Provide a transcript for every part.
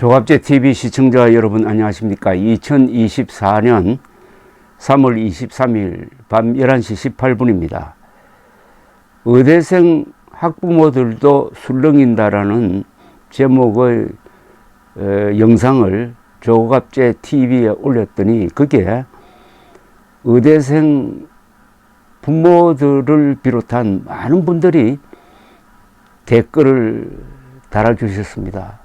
조갑제 TV 시청자 여러분 안녕하십니까? 2024년 3월 23일 밤 11시 18분입니다. 의대생 학부모들도 술렁인다라는 제목의 어, 영상을 조갑제 TV에 올렸더니 그게 의대생 부모들을 비롯한 많은 분들이 댓글을 달아주셨습니다.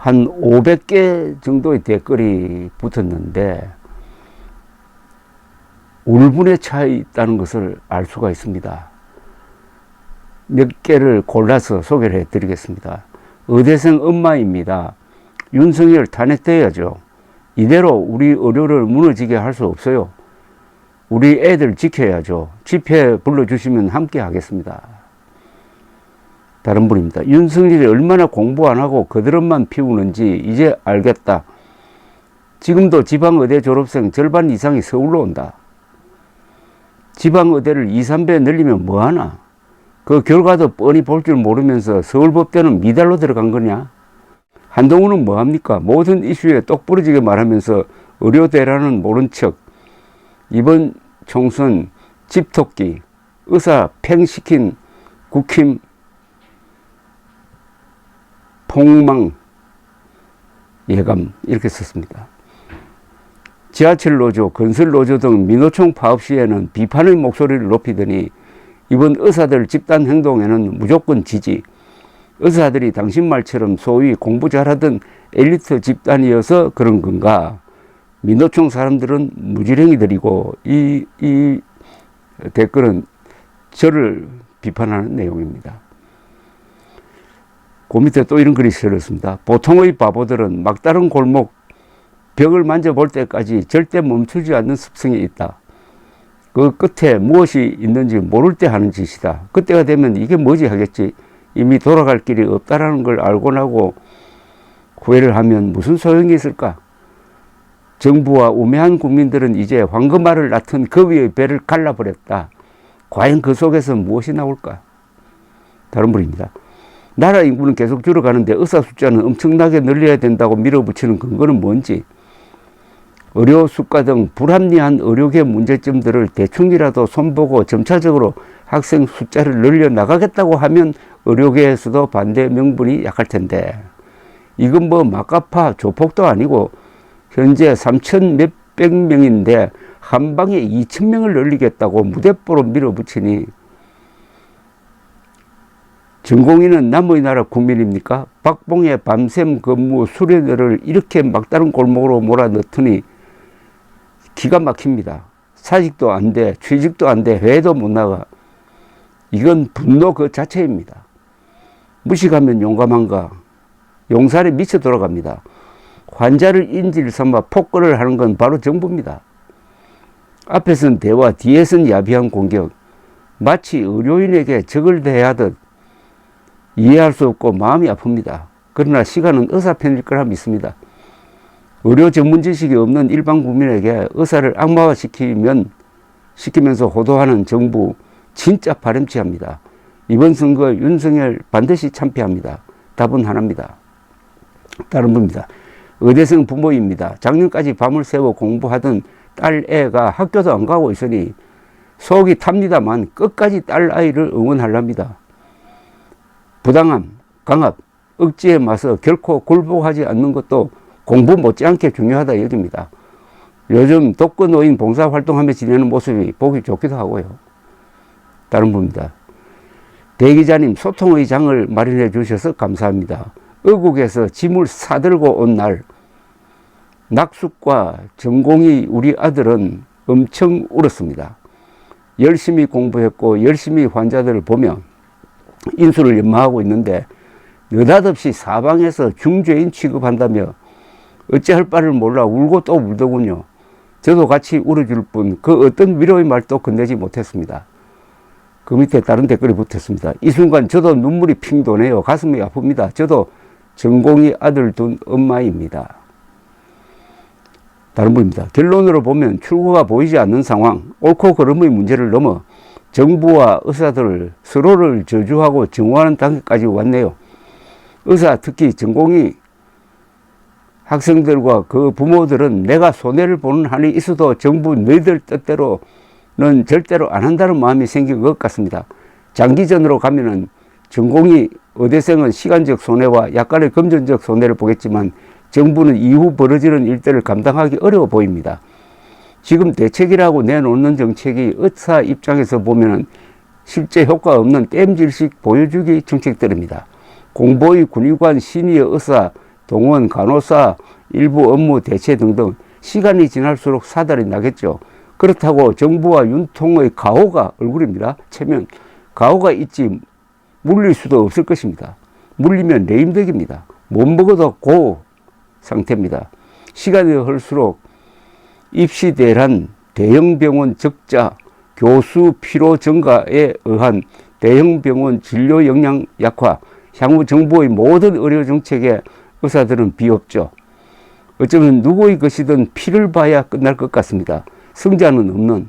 한 500개 정도의 댓글이 붙었는데 울분에 차 있다는 것을 알 수가 있습니다. 몇 개를 골라서 소개를 해드리겠습니다. 의대생 엄마입니다. 윤석열 탄핵돼야죠. 이대로 우리 의료를 무너지게 할 수 없어요. 우리 애들 지켜야죠. 집회 불러주시면 함께 하겠습니다. 다른 분입니다. 윤석열이 얼마나 공부 안 하고 그드럼만 피우는지 이제 알겠다. 지금도 지방의대 졸업생 절반 이상이 서울로 온다. 지방의대를 2, 3배 늘리면 뭐하나? 그 결과도 뻔히 볼 줄 모르면서 서울법대는 미달로 들어간 거냐? 한동훈은 뭐합니까? 모든 이슈에 똑부러지게 말하면서 의료대라는 모른 척. 이번 총선 집토끼, 의사 팽시킨 국힘 폭망 예감 이렇게 썼습니다. 지하철 노조, 건설 노조 등 민노총 파업 시에는 비판의 목소리를 높이더니 이번 의사들 집단 행동에는 무조건 지지. 의사들이 당신 말처럼 소위 공부 잘하던 엘리트 집단이어서 그런 건가? 민노총 사람들은 무지랭이들이고 이, 이 댓글은 저를 비판하는 내용입니다. 그 밑에 또 이런 글이 실렸습니다. 보통의 바보들은 막다른 골목 벽을 만져볼 때까지 절대 멈추지 않는 습성이 있다. 그 끝에 무엇이 있는지 모를 때 하는 짓이다. 그때가 되면 이게 뭐지 하겠지. 이미 돌아갈 길이 없다라는 걸 알고 나고 후회를 하면 무슨 소용이 있을까? 정부와 우매한 국민들은 이제 황금알을 낳던 그 위의 배를 갈라버렸다. 과연 그 속에서 무엇이 나올까? 다른 분입니다. 나라 인구는 계속 줄어가는데 의사 숫자는 엄청나게 늘려야 된다고 밀어붙이는 근거는 뭔지 의료 수가 등 불합리한 의료계 문제점들을 대충이라도 손보고 점차적으로 학생 숫자를 늘려 나가겠다고 하면 의료계에서도 반대 명분이 약할 텐데 이건 뭐 막가파 조폭도 아니고 현재 3천 몇백 명인데 한 방에 2천 명을 늘리겠다고 무대뽀로 밀어붙이니 전공의는 남의 나라 국민입니까? 박봉의 밤샘 근무 수련회를 이렇게 막다른 골목으로 몰아넣더니 기가 막힙니다. 사직도 안 돼, 취직도 안 돼, 회도 못 나가. 이건 분노 그 자체입니다. 무식하면 용감한가? 용살에 미쳐 돌아갑니다. 환자를 인질 삼아 폭거를 하는 건 바로 정부입니다. 앞에선 대화, 뒤에선 야비한 공격. 마치 의료인에게 적을 대하듯 이해할 수 없고 마음이 아픕니다. 그러나 시간은 의사 편일 거라 믿습니다. 의료 전문 지식이 없는 일반 국민에게 의사를 악마화 시키면 시키면서 호도하는 정부 진짜 바람직합니다. 이번 선거 윤석열 반드시 참패합니다. 답은 하나입니다. 다른 분입니다. 의대생 부모입니다. 작년까지 밤을 새워 공부하던 딸 애가 학교도 안 가고 있으니 속이 탑니다만 끝까지 딸 아이를 응원하랍니다. 부당함, 강압, 억지에 맞서 결코 굴복하지 않는 것도 공부 못지않게 중요하다 여깁니다. 요즘 독거노인 봉사활동하며 지내는 모습이 보기 좋기도 하고요. 다른 분입니다. 대기자님 소통의 장을 마련해 주셔서 감사합니다. 어국에서 짐을 사들고 온 날 낙숙과 전공이 우리 아들은 엄청 울었습니다. 열심히 공부했고 열심히 환자들을 보며 인수를 연마하고 있는데 느닷없이 사방에서 중죄인 취급한다며 어찌할 바를 몰라 울고 또 울더군요. 저도 같이 울어줄 뿐 그 어떤 위로의 말도 건네지 못했습니다. 그 밑에 다른 댓글이 붙었습니다. 이 순간 저도 눈물이 핑 도네요. 가슴이 아픕니다. 저도 전공이 아들 둔 엄마입니다. 다른 분입니다. 결론으로 보면 출구가 보이지 않는 상황, 옳고 그름의 문제를 넘어 정부와 의사들 서로를 저주하고 증오하는 단계까지 왔네요. 의사 특히 전공이 학생들과 그 부모들은 내가 손해를 보는 한이 있어도 정부 너희들 뜻대로는 절대로 안 한다는 마음이 생긴 것 같습니다. 장기전으로 가면은 전공이 의대생은 시간적 손해와 약간의 금전적 손해를 보겠지만 정부는 이후 벌어지는 일들을 감당하기 어려워 보입니다. 지금 대책이라고 내놓는 정책이 의사 입장에서 보면은 실제 효과 없는 땜질식 보여주기 정책들입니다. 공보위 군의관 시니어 의사 동원 간호사 일부 업무 대체 등등 시간이 지날수록 사달이 나겠죠. 그렇다고 정부와 윤통의 가오가 얼굴입니다. 체면 가오가 있지 물릴 수도 없을 것입니다. 물리면 레임덕입니다. 못 먹어도 고 상태입니다. 시간이 흐를수록 입시 대란, 대형 병원 적자, 교수 피로 증가에 의한 대형 병원 진료 역량 약화, 향후 정부의 모든 의료 정책에 의사들은 비없죠. 어쩌면 누구의 것이든 피를 봐야 끝날 것 같습니다. 승자는 없는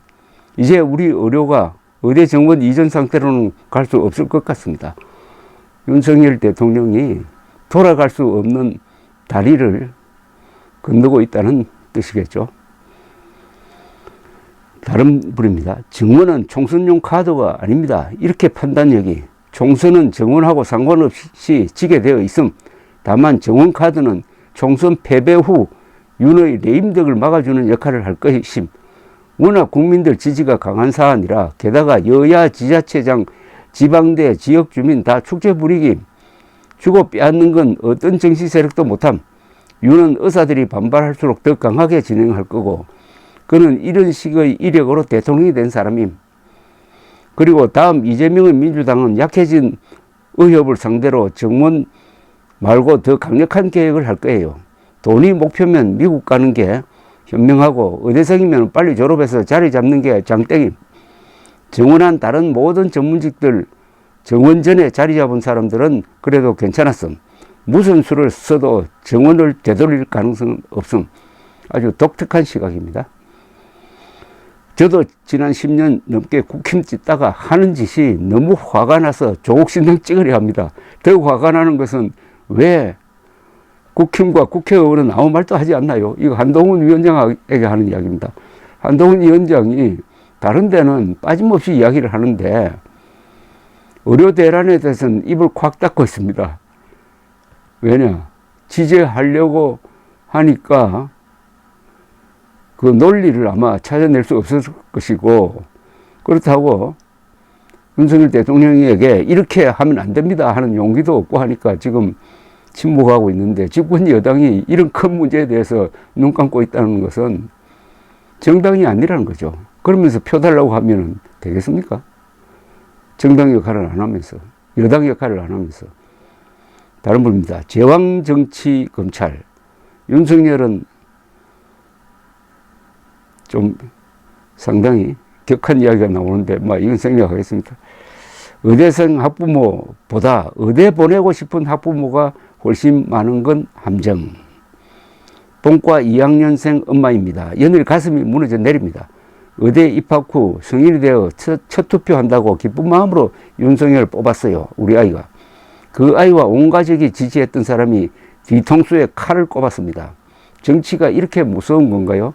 이제 우리 의료가 의대 정원 이전 상태로는 갈 수 없을 것 같습니다. 윤석열 대통령이 돌아갈 수 없는 다리를 건너고 있다는 뜻이겠죠. 다른 분입니다. 정원은 총선용 카드가 아닙니다. 이렇게 판단력이 총선은 정원하고 상관없이 지게 되어 있음. 다만 정원 카드는 총선 패배 후 윤의 레임덕을 막아주는 역할을 할 것임. 워낙 국민들 지지가 강한 사안이라 게다가 여야 지자체장, 지방대, 지역 주민 다 축제 분위기 주고 빼앗는 건 어떤 정치 세력도 못함. 윤은 의사들이 반발할수록 더 강하게 진행할 거고 그는 이런 식의 이력으로 대통령이 된 사람임. 그리고 다음 이재명의 민주당은 약해진 의협을 상대로 정원 말고 더 강력한 계획을 할 거예요. 돈이 목표면 미국 가는 게 현명하고 의대생이면 빨리 졸업해서 자리 잡는 게 장땡임. 정원한 다른 모든 전문직들 정원 전에 자리 잡은 사람들은 그래도 괜찮았음. 무슨 수를 써도 정원을 되돌릴 가능성은 없음. 아주 독특한 시각입니다. 저도 지난 10년 넘게 국힘 짓다가 하는 짓이 너무 화가 나서 조국신당 찍으려 합니다. 더 화가 나는 것은 왜 국힘과 국회의원은 아무 말도 하지 않나요? 이거 한동훈 위원장에게 하는 이야기입니다. 한동훈 위원장이 다른 데는 빠짐없이 이야기를 하는데 의료 대란에 대해서는 입을 콱 닫고 있습니다. 왜냐? 지지하려고 하니까 그 논리를 아마 찾아낼 수 없을 것이고 그렇다고 윤석열 대통령에게 이렇게 하면 안 됩니다 하는 용기도 없고 하니까 지금 침묵하고 있는데 집권 여당이 이런 큰 문제에 대해서 눈 감고 있다는 것은 정당이 아니라는 거죠. 그러면서 표 달라고 하면 되겠습니까? 정당 역할을 안 하면서 여당 역할을 안 하면서 다른 분입니다. 제왕 정치 검찰 윤석열은 좀 상당히 격한 이야기가 나오는데 뭐 이건 생략하겠습니다. 의대생 학부모보다 의대 보내고 싶은 학부모가 훨씬 많은 건 함정. 본과 2학년생 엄마입니다. 연일 가슴이 무너져 내립니다. 의대 입학 후 성인이 되어 첫, 첫 투표한다고 기쁜 마음으로 윤석열을 뽑았어요. 우리 아이가. 그 아이와 온 가족이 지지했던 사람이 뒤통수에 칼을 꼽았습니다. 정치가 이렇게 무서운 건가요?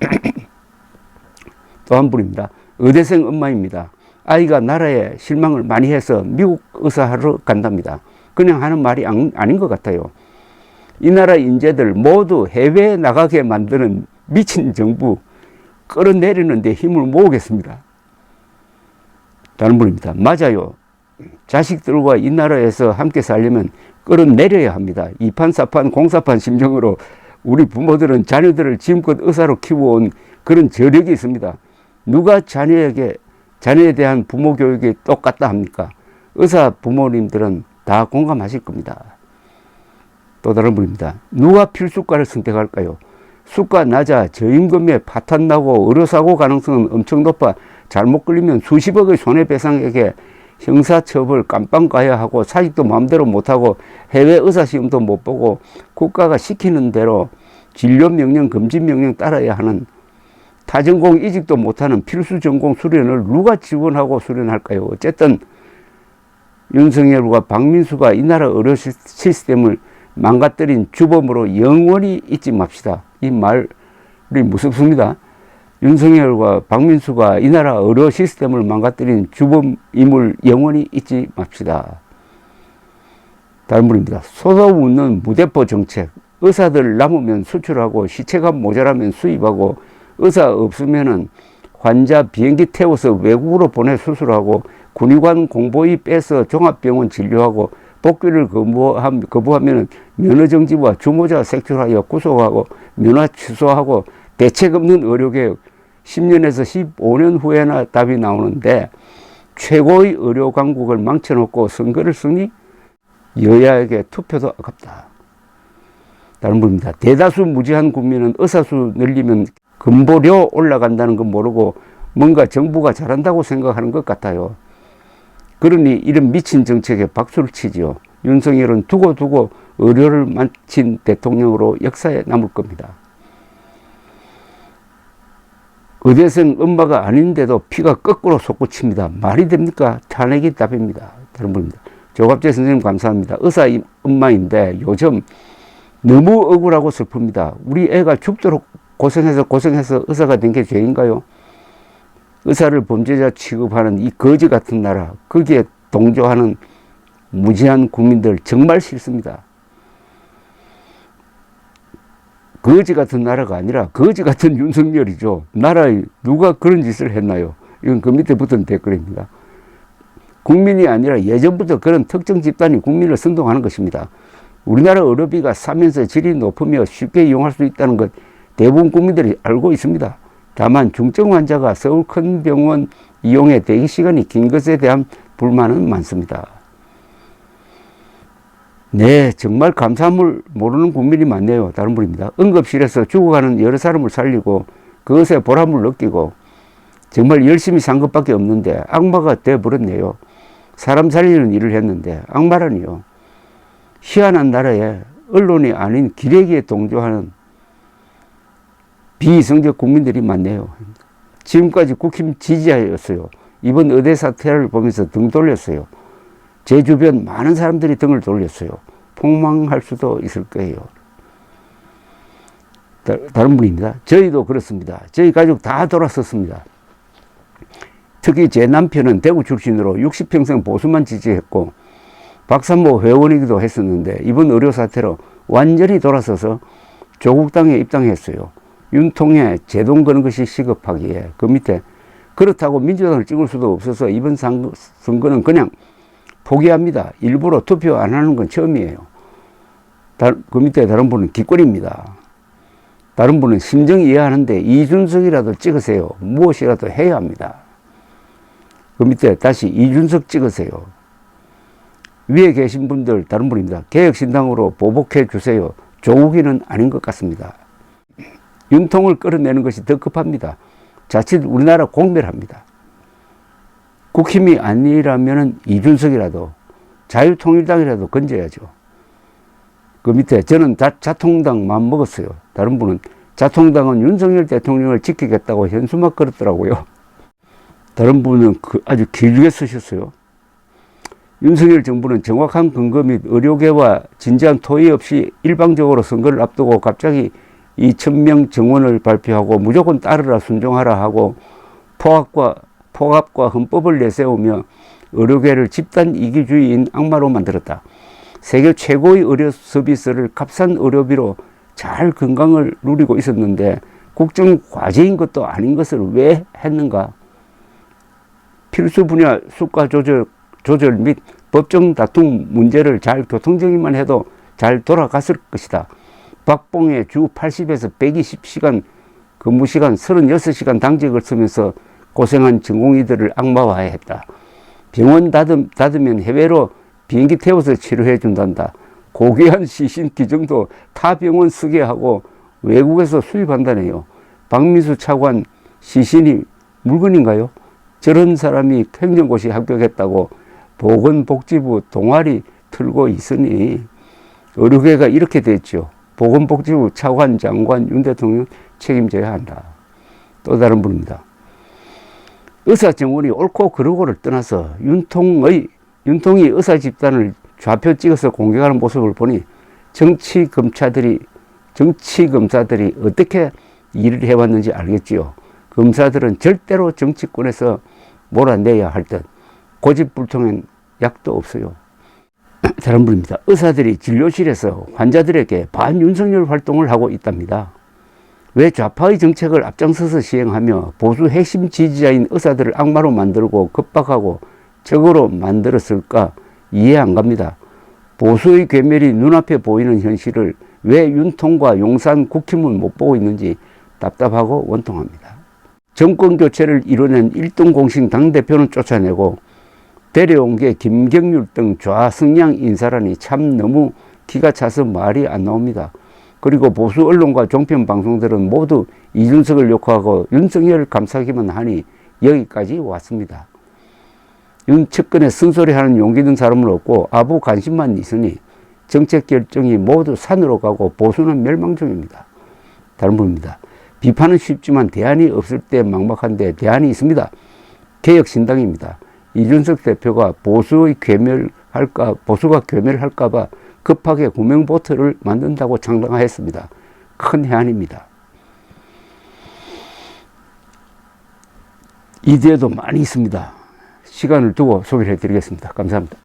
또 한 분입니다. 의대생 엄마입니다. 아이가 나라에 실망을 많이 해서 미국 의사하러 간답니다. 그냥 하는 말이 아닌 것 같아요. 이 나라 인재들 모두 해외에 나가게 만드는 미친 정부 끌어내리는데 힘을 모으겠습니다. 다른 분입니다. 맞아요. 자식들과 이 나라에서 함께 살려면 끌어내려야 합니다. 이판사판 공사판 심정으로 우리 부모들은 자녀들을 지금껏 의사로 키워온 그런 저력이 있습니다. 누가 자녀에게 자녀에 대한 부모 교육이 똑같다 합니까? 의사 부모님들은 다 공감하실 겁니다. 또 다른 분입니다. 누가 필수과를 선택할까요? 수가 낮아 저임금에 파탄 나고 의료사고 가능성은 엄청 높아 잘못 걸리면 수십억의 손해배상액에 형사처벌 깜빵 가야 하고 사직도 마음대로 못하고 해외 의사시험도 못 보고 국가가 시키는 대로 진료명령 금지명령 따라야 하는 타전공 이직도 못하는 필수 전공 수련을 누가 지원하고 수련할까요? 어쨌든 윤석열과 박민수가 이 나라 의료 시스템을 망가뜨린 주범으로 영원히 잊지 맙시다. 이 말이 무섭습니다. 윤석열과 박민수가 이 나라 의료 시스템을 망가뜨린 주범임을 영원히 잊지 맙시다. 다른 분입니다. 쏟아붓는 무대포 정책. 의사들 남으면 수출하고 시체가 모자라면 수입하고 의사 없으면은 환자 비행기 태워서 외국으로 보내 수술하고 군의관 공보위 빼서 종합병원 진료하고 복귀를 거부하면 면허정지와 주모자 색출하여 구속하고 면허 취소하고 대책 없는 의료개혁 10년에서 15년 후에나 답이 나오는데 최고의 의료 강국을 망쳐놓고 선거를 승리 여야에게 투표도 아깝다. 다른 분입니다. 대다수 무지한 국민은 의사수 늘리면 근보료 올라간다는 건 모르고 뭔가 정부가 잘한다고 생각하는 것 같아요. 그러니 이런 미친 정책에 박수를 치지요. 윤석열은 두고두고 의료를 마친 대통령으로 역사에 남을 겁니다. 의대생 엄마가 아닌데도 피가 거꾸로 솟구칩니다. 말이 됩니까? 탄핵이 답입니다. 다른 분입니다. 조갑재 선생님 감사합니다. 의사 엄마인데 요즘 너무 억울하고 슬픕니다. 우리 애가 죽도록 고생해서 고생해서 의사가 된 게 죄인가요? 의사를 범죄자 취급하는 이 거지 같은 나라, 거기에 동조하는 무지한 국민들 정말 싫습니다. 거지 같은 나라가 아니라 거지 같은 윤석열이죠. 나라에 누가 그런 짓을 했나요? 이건 그 밑에 붙은 댓글입니다. 국민이 아니라 예전부터 그런 특정 집단이 국민을 선동하는 것입니다. 우리나라 의료비가 싸면서 질이 높으며 쉽게 이용할 수 있다는 것 대부분 국민들이 알고 있습니다. 다만 중증 환자가 서울 큰 병원 이용에 대기 시간이 긴 것에 대한 불만은 많습니다. 네, 정말 감사함을 모르는 국민이 많네요. 다른 분입니다. 응급실에서 죽어가는 여러 사람을 살리고 그것에 보람을 느끼고 정말 열심히 산 것밖에 없는데 악마가 되어버렸네요. 사람 살리는 일을 했는데 악마라니요. 희한한 나라에 언론이 아닌 기레기에 동조하는 비이성적 국민들이 많네요. 지금까지 국힘 지지자였어요. 이번 의대 사태를 보면서 등 돌렸어요. 제 주변 많은 사람들이 등을 돌렸어요. 폭망할 수도 있을 거예요. 다른 분입니다. 저희도 그렇습니다. 저희 가족 다 돌아섰습니다. 특히 제 남편은 대구 출신으로 60평생 보수만 지지했고 박산모 회원이기도 했었는데 이번 의료 사태로 완전히 돌아서서 조국 당에 입당했어요. 윤통에 제동 거는 것이 시급하기에 그 밑에 그렇다고 민주당을 찍을 수도 없어서 이번 선거는 그냥 포기합니다. 일부러 투표 안 하는 건 처음이에요. 그 밑에 다른 분은 기권입니다. 다른 분은 심정 이해하는데 이준석이라도 찍으세요. 무엇이라도 해야 합니다. 그 밑에 다시 이준석 찍으세요. 위에 계신 분들 다른 분입니다. 개혁신당으로 보복해 주세요. 조국이는 아닌 것 같습니다. 윤통을 끌어내는 것이 더 급합니다. 자칫 우리나라 공멸합니다. 국힘이 아니라면 이준석이라도 자유통일당이라도 건져야죠. 그 밑에 저는 자, 자통당만 먹었어요. 다른 분은 자통당은 윤석열 대통령을 지키겠다고 현수막 걸었더라고요. 다른 분은 그 아주 길게 쓰셨어요. 윤석열 정부는 정확한 근거 및 의료계와 진지한 토의 없이 일방적으로 선거를 앞두고 갑자기 2천명 정원을 발표하고 무조건 따르라 순종하라 하고 포악과 포갑과 헌법을 내세우며 의료계를 집단 이기주의인 악마로 만들었다. 세계 최고의 의료 서비스를 값싼 의료비로 잘 건강을 누리고 있었는데 국정 과제인 것도 아닌 것을 왜 했는가? 필수 분야 수가 조절, 조절 및 법정 다툼 문제를 잘 교통정리만 해도 잘 돌아갔을 것이다. 박봉의 주 80에서 120시간 근무 시간 36시간 당직을 쓰면서 고생한 전공의들을 악마화했다. 병원 닫음, 닫으면 해외로 비행기 태워서 치료해 준단다. 고귀한 시신 기증도 타 병원 쓰게 하고 외국에서 수입한다네요. 박민수 차관 시신이 물건인가요? 저런 사람이 행정고시 합격했다고 보건복지부 동아리 틀고 있으니 의료계가 이렇게 됐죠. 보건복지부 차관 장관 윤 대통령 책임져야 한다. 또 다른 분입니다. 의사 정원이 옳고 그르고를 떠나서 윤통의 윤통이 의사 집단을 좌표 찍어서 공격하는 모습을 보니 정치 검사들이 정치 검사들이 어떻게 일을 해왔는지 알겠지요. 검사들은 절대로 정치권에서 몰아내야 할 듯 고집불통엔 약도 없어요. 다른 분입니다. 의사들이 진료실에서 환자들에게 반윤석열 활동을 하고 있답니다. 왜 좌파의 정책을 앞장서서 시행하며 보수 핵심 지지자인 의사들을 악마로 만들고 겁박하고 적으로 만들었을까 이해 안 갑니다. 보수의 괴멸이 눈앞에 보이는 현실을 왜 윤통과 용산 국힘은 못 보고 있는지 답답하고 원통합니다. 정권 교체를 이뤄낸 일동 공신 당대표는 쫓아내고 데려온 게 김경률 등 좌승양 인사라니 참 너무 기가 차서 말이 안 나옵니다. 그리고 보수 언론과 종편 방송들은 모두 이준석을 욕하고 윤석열을 감싸기만 하니 여기까지 왔습니다. 윤 측근에 쓴소리하는 용기 든 사람은 없고 아부 관심만 있으니 정책 결정이 모두 산으로 가고 보수는 멸망 중입니다. 다른 분입니다. 비판은 쉽지만 대안이 없을 때 막막한데 대안이 있습니다. 개혁신당입니다. 이준석 대표가 보수의 괴멸할까, 보수가 괴멸할까봐 급하게 구명보트를 만든다고 장담하였습니다. 큰 해안입니다. 이대도 많이 있습니다. 시간을 두고 소개를 해드리겠습니다. 감사합니다.